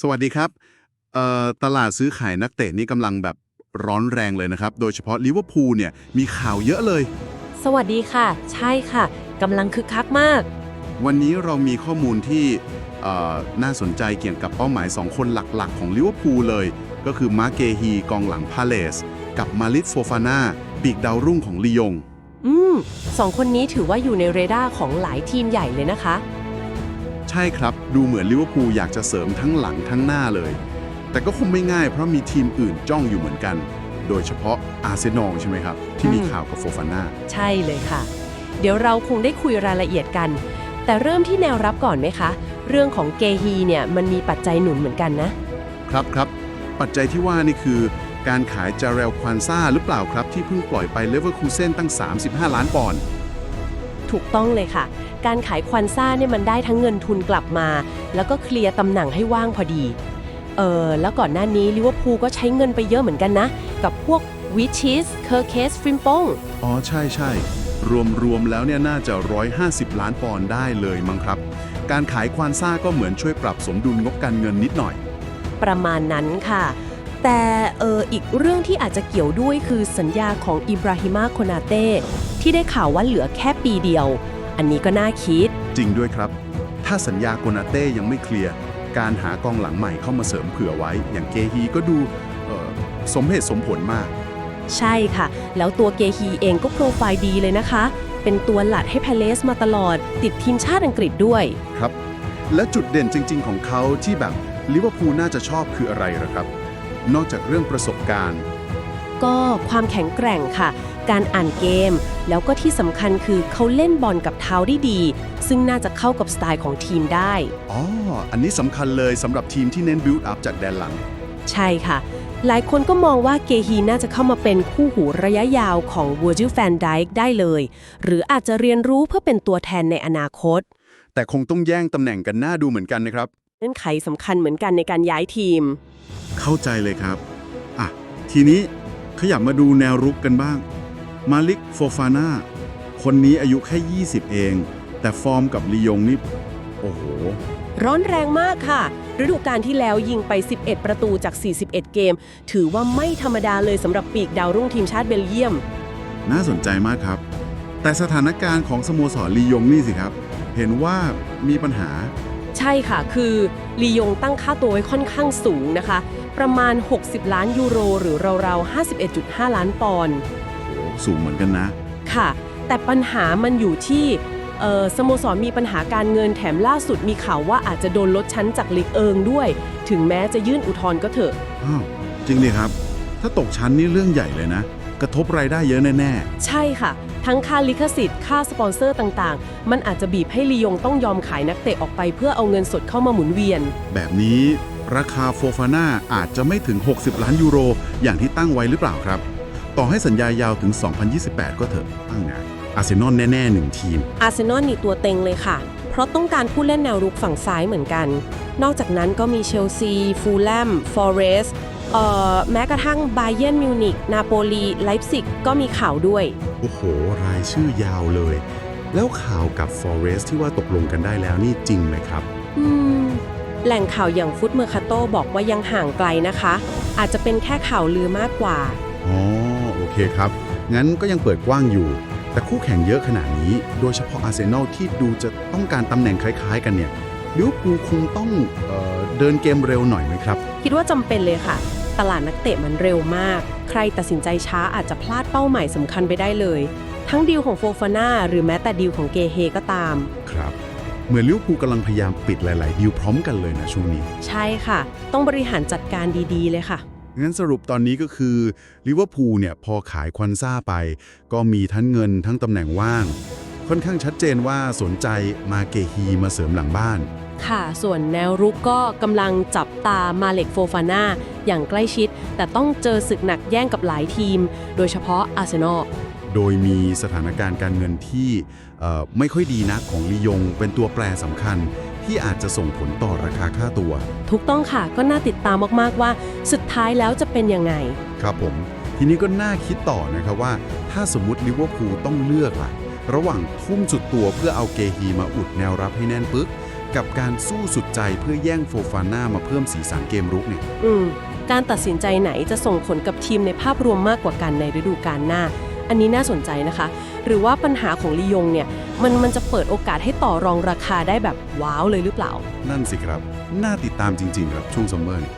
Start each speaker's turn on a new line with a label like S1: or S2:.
S1: สวัสดีครับเอ่อตลาดซื้อขายนักเตะนี่กำลังแบบร้อนแรงเลยนะครับ โดยเฉพาะลิเวอร์พูลเนี่ยมีข่าวเยอะเลย
S2: สวัสดีค่ะ ใช่ค่ะกำลังคึกคักมาก
S1: วันนี้เรามีข้อมูลที่เอ่อน่าสนใจเกี่ยวกับเป้าหมาย 2 คนหลักๆ ของลิเวอร์พูลเลย ก็คือมาร์เกฮีกองหลังพาเลส กับมาลิสโฟฟาน่าปีกดาวรุ่งของลียง
S2: อืมสองคนนี้ถือว่าอยู่ในเรดาร์ของหลายทีมใหญ่เลยนะคะ
S1: ใช่ครับ ดูเหมือนลิเวอร์พูลอยากจะเสริมทั้งหลังทั้งหน้าเลย แต่ก็คงไม่ง่ายเพราะมีทีมอื่นจ้องอยู่เหมือนกัน โดยเฉพาะอาร์เซนอลใช่ไหมครับ ที่มี
S2: อืม
S1: ข่าวกับโฟฟาน่า
S2: ใช่เลยค่ะ เดี๋ยวเราคงได้คุยรายละเอียดกัน แต่เริ่มที่แนวรับก่อนไหมคะ เรื่องของเกฮีเนี่ยมันมีปัจจัยหนุนเหมือนกันนะ
S1: ครับครับปัจจัยที่ว่านี่คือ การขายจาเรลควานซ่าหรือเปล่าครับที่เพิ่งปล่อยไปเลเวอร์คูเซนตั้ง 35 ล้านปอนด์
S2: ถูกต้องเลยค่ะ การขายควันซ่าเนี่ยมันได้ทั้งเงินทุนกลับมา แล้วก็เคลียร์ตำแหน่งให้ว่างพอดี เออแล้วก่อนหน้านี้ลิเวอร์พูลก็ใช้เงินไปเยอะเหมือนกันนะ กับพวกวิชิสเคอร์เคสฟริมปง
S1: อ๋อใช่ใช่รวมรวมแล้วเนี่ยน่าจะ 150 ล้านปอนด์ได้เลยมั้งครับ การขายควานซ่าก็เหมือนช่วยปรับสมดุลงบการเงินนิดหน่อย
S2: ประมาณนั้นค่ะ แต่เอออีกเรื่องที่อาจจะเกี่ยวด้วยคือสัญญาของอิบราฮิมาโคนาเต้ที่ได้ข่าวว่าเหลือแค่ปีเดียว อันนี้ก็น่าคิด
S1: จริงด้วยครับ ถ้าสัญญาโกนาเต้ยังไม่เคลียร์ การหากองหลังใหม่เข้ามาเสริมเผื่อไว้ อย่างเกฮีก็ดูเอ่อสมเหตุสมผลมาก
S2: ใช่ค่ะ แล้วตัวเกฮีเองก็โปรไฟล์ดีเลยนะคะ เป็นตัวหลัดให้แพเลสมาตลอด ติดทีมชาติอังกฤษด้วย
S1: ครับ และจุดเด่นจริง ๆ ของเขาที่แบบลิเวอร์พูลน่าจะชอบคืออะไรเหรอครับ นอกจากเรื่องประสบการณ์
S2: ก็ความแข็งแกร่งค่ะ การอ่านเกม แล้วก็ที่สำคัญคือเขาเล่นบอลกับเท้าได้ดี ซึ่งน่าจะเข้ากับสไตล์ของทีมได้
S1: อ๋อ อันนี้สำคัญเลยสำหรับทีมที่เน้นบิ i ต์อัพจากแดนหลัง
S2: ใช่ค่ะ หลายคนก็มองว่าเกฮีน่าจะเข้ามาเป็นคู่หูระยะยาวของ v i r g i l van Dijk ได้เลย หรืออาจจะเรียนรู้เพื่อเป็นตัวแทนในอนาคต
S1: แต่คงต้องแย่งตำแหน่งกันหน้าดูเหมือนกันนะครับ
S2: เงื่อนไขสำคัญเหมือนกันในการย้ายทีม
S1: เข้าใจเลยครับ อะ ทีนี้ขยับมาดูแนวรุกกันบ้าง มาลิกโฟฟาน่าคนนี้อายุแค่ 20 เอง แต่ฟอร์มกับลียงนี่ โอ้โห
S2: ร้อนแรงมากค่ะ ฤดูกาลที่แล้วยิงไป 11 ประตูจาก 41 เกม ถือว่าไม่ธรรมดาเลยสำหรับปีกดาวรุ่งทีมชาติเบลเยียม
S1: น่าสนใจมากครับ แต่สถานการณ์ของสโมสรลียงนี่สิครับ เห็นว่ามีปัญหา
S2: ใช่ค่ะ คือลียงตั้งค่าตัวไว้ค่อนข้างสูงนะคะ ประมาณ 60 ล้านยูโร หรือราวๆ 51.5 ล้านปอนด์
S1: โอ้ สูงเหมือนกันนะ
S2: ค่ะ แต่ปัญหามันอยู่ที่เอ่อสโมสรมีปัญหาการเงินแถมล่าสุดมีข่าวว่าอาจจะโดนลดชั้นจากลีกเอิงด้วย ถึงแม้จะยื่นอุทธรณ์ก็เถอะ
S1: อ้าวจริงดิครับ ถ้าตกชั้นนี่เรื่องใหญ่เลยนะ กระทบรายได้เยอะแน่
S2: ใช่ค่ะ ทั้งค่าลิขสิทธิ์ ค่าสปอนเซอร์ต่างๆ มันอาจจะบีบให้ลียงต้องยอมขายนักเตะออกไปเพื่อเอาเงินสดเข้ามาหมุนเวียน
S1: ๆแบบนี้ราคาโฟฟาน่าอาจจะไม่ถึง 60 ล้านยูโร อย่างที่ตั้งไว้หรือเปล่าครับ ต่อให้สัญญายาวถึง 2028 ก็เถอะตั้งงานอาร์เซนอลแน่ๆหนึ่งทีม
S2: อาร์เซนอลนี่ตัวเต็งเลยค่ะ เพราะต้องการผู้เล่นแนวรุกฝั่งซ้ายเหมือนกัน นอกจากนั้นก็มีเชลซี ฟูลแลม ฟอเรสต์เอ่อแม้กระทั่งไบเย r n นมิวนิก นาโปลี ไลป์ซิกก็มีข่าวด้วย
S1: โอ้โห รายชื่อยาวเลย แล้วข่าวกับ Forest ที่ว่าตกลงกันได้แล้วนี่จริงไหมครับ
S2: อืม แหล่งข่าวอย่างฟุตเมอร์คาโตบอกว่ายังห่างไกลนะคะ อาจจะเป็นแค่ข่าวลือมากกว่า
S1: อ๋อโอ เคครับ งั้นก็ยังเปิดกว้างอยู่ แต่คู่แข่งเยอะขนาดนี้ โดยเฉพาะอาร์เซนอลที่ดูจะต้องการตำแหน่งคล้าย ๆ กันเนี่ยลิเวอร์พูลคงต้องเออเดินเกมเร็วหน่อยไหมครับ
S2: คิดว่าจำเป็นเลยค่ะ ตลาดนักเตะมันเร็วมาก ใครตัดสินใจช้าอาจจะพลาดเป้าหมายสำคัญไปได้เลย ทั้งดีลของโฟฟาน่าหรือแม้แต่ดีลของเกเฮก็ตาม
S1: ครับ เหมือนลิเวอร์พูลกำลังพยายามปิดหลาย ๆ ดีลพร้อมกันเลยนะช่วงนี้
S2: ใช่ค่ะ ต้องบริหารจัดการดีๆเลยค่ะ
S1: งั้นสรุปตอนนี้ก็คือลิเวอร์พูลเนี่ยพอขายควันซ่าไป ก็มีทั้งเงินทั้งตำแหน่งว่าง ค่อนข้างชัดเจนว่าสนใจมาเกฮีมาเสริมหลังบ้าน
S2: ค่ะ ส่วนแนวรุกก็กำลังจับตามาเล็กโฟฟาน่าอย่างใกล้ชิด แต่ต้องเจอศึกหนักแย่งกับหลายทีม โดยเฉพาะอาร์เซนอล
S1: โดยมีสถานการณ์การเงินที่เอ่อไม่ค่อยดีนักของลียงเป็นตัวแปรสำคัญ ที่อาจจะส่งผลต่อราคาค่าตัว
S2: ถูกต้องค่ะก็น่าติดตามมากๆว่า สุดท้ายแล้วจะเป็นยังไง
S1: ครับผม ทีนี้ก็น่าคิดต่อนะครับว่า ถ้าสมมติลิเวอร์พูลต้องเลือกล่ะ ระหว่างทุ่มสุดตัวเพื่อเอาเกฮีมาอุดแนวรับให้แน่นปึ๊ก กับการสู้สุดใจเพื่อแย่งโฟฟาน่ามาเพิ่มสีสันเกมรุกเนี่ย
S2: อืมการตัดสินใจไหนจะส่งผลกับทีมในภาพรวมมากกว่ากันในฤดูกาลหน้า อันนี้น่าสนใจนะคะ หรือว่าปัญหาของลียงเนี่ยมันมันจะเปิดโอกาสให้ต่อรองราคาได้แบบว้าวเลยหรือเปล่า
S1: นั่นสิครับ น่าติดตามจริงๆครับช่วงซัมเมอร์นี่